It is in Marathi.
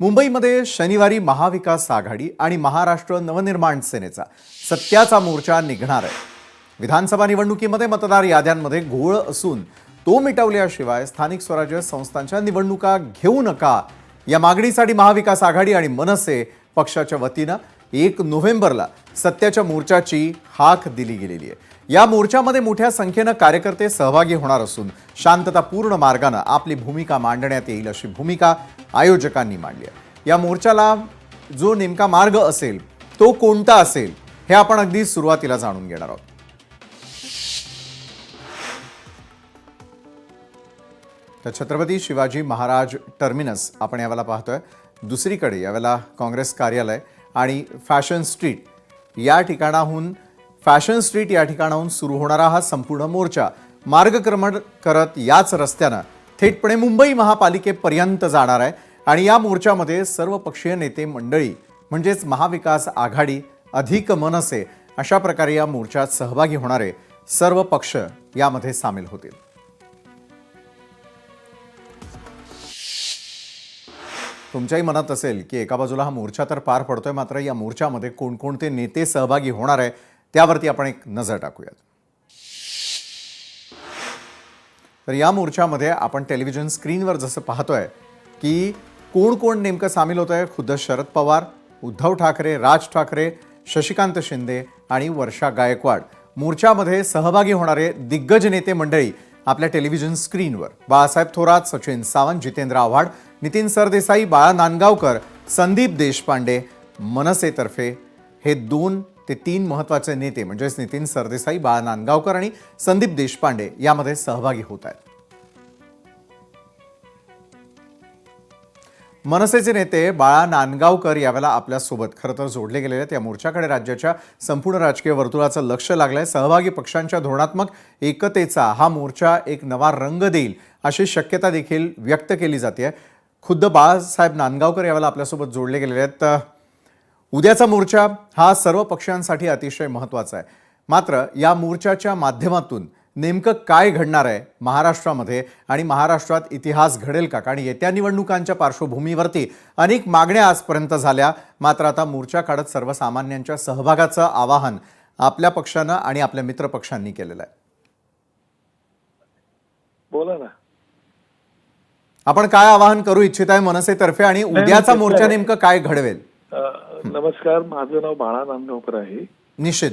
मुंबईमध्ये शनिवारी महाविकास आघाडी आणि महाराष्ट्र नवनिर्माण सेनेचा सत्याचा मोर्चा निघणार आहे. विधानसभा निवडणुकीमध्ये मतदार याद्यांमध्ये घोळ असून तो मिटवल्याशिवाय स्थानिक स्वराज्य संस्थांच्या निवडणुका घेऊ नका. या मागणीसाठी महाविकास आघाडी आणि मनसे पक्षाच्या वतीनं एक नोव्हेंबरला सत्याच्या मोर्चाची हाक दिली गेलेली आहे. या मोर्चामध्ये मोठ्या संख्येनं कार्यकर्ते सहभागी होणार असून शांततापूर्ण मार्गानं आपली भूमिका मांडण्यात येईल अशी भूमिका आयोजकांनी मांडली आहे. या मोर्चाला जो नेमका मार्ग असेल तो कोणता असेल हे आपण अगदी सुरुवातीला जाणून घेणार आहोत. तर छत्रपती शिवाजी महाराज टर्मिनस आपण यावेळेला पाहतोय. दुसरीकडे यावेळेला काँग्रेस कार्यालय आणि फॅशन स्ट्रीट या ठिकाणाहून फॅशन स्ट्रीट या ठिकाणाहून सुरू होणारा हा संपूर्ण मोर्चा मार्गक्रमण करत याच रस्त्यानं थेटपणे मुंबई महापालिकेपर्यंत जाणार आहे. आणि या मोर्चामध्ये सर्व पक्षीय नेते मंडळी म्हणजेच महाविकास आघाडी अधिक मनसे अशा प्रकारे या मोर्चात सहभागी होणारे सर्व पक्ष यामध्ये सामील होतील. तुमच्याही मनात असेल की एका बाजूला हा मोर्चा तर पार पडतोय मात्र या मोर्चामध्ये कोणकोणते नेते सहभागी होणार आहे त्यावरती आपण एक नजर टाकूयात. तर या मोर्चामध्ये आपण टेलिव्हिजन स्क्रीनवर जसं पाहतोय की कोण कोण नेमकं सामील होत आहे खुद्द शरद पवार उद्धव ठाकरे राज ठाकरे शशिकांत शिंदे आणि वर्षा गायकवाड. मोर्चामध्ये सहभागी होणारे दिग्गज नेते मंडळी आपल्या टेलिव्हिजन स्क्रीनवर. बाळासाहेब थोरात सचिन सावंत जितेंद्र आव्हाड नितीन सरदेसाई बाळा नांदगावकर संदीप देशपांडे मनसेतर्फे हे दोन ते तीन महत्त्वाचे नेते म्हणजेच नितीन सरदेसाई बाळा नांदगावकर आणि संदीप देशपांडे यामध्ये सहभागी होत आहेत. मनसेचे नेते बाळा नांदगावकर यावेळेला आपल्यासोबत खरं तर जोडले गेलेले आहेत. या मोर्चाकडे राज्याच्या संपूर्ण राजकीय वर्तुळाचं लक्ष लागलंय. सहभागी पक्षांच्या धोरणात्मक एकतेचा हा मोर्चा एक नवा रंग देईल अशी शक्यता देखील व्यक्त केली जाते. खुद्द बाळासाहेब नांदगावकर यावेळेला आपल्यासोबत जोडले गेलेले आहेत. तर उद्याचा मोर्चा हा सर्व पक्षांसाठी अतिशय महत्त्वाचा आहे. मात्र या मोर्चाच्या माध्यमातून नेमकं काय घडणार आहे महाराष्ट्रामध्ये? आणि महाराष्ट्रात इतिहास घडेल का? कारण येत्या निवडणुकांच्या पार्श्वभूमीवरती अनेक मागण्या आजपर्यंत झाल्या. मात्र आता मोर्चा काढत सर्वसामान्यांच्या सहभागाचं आवाहन आपल्या पक्षानं आणि आपल्या मित्र पक्षांनी केलेलं आहे. बोला ना. आपण काय आवाहन करू इच्छित आहे मनसेतर्फे आणि उद्याचा मोर्चा नेमकं काय घडवेल? नमस्कार माझं नाव बाळा नांदगावकर आहे. निश्चित.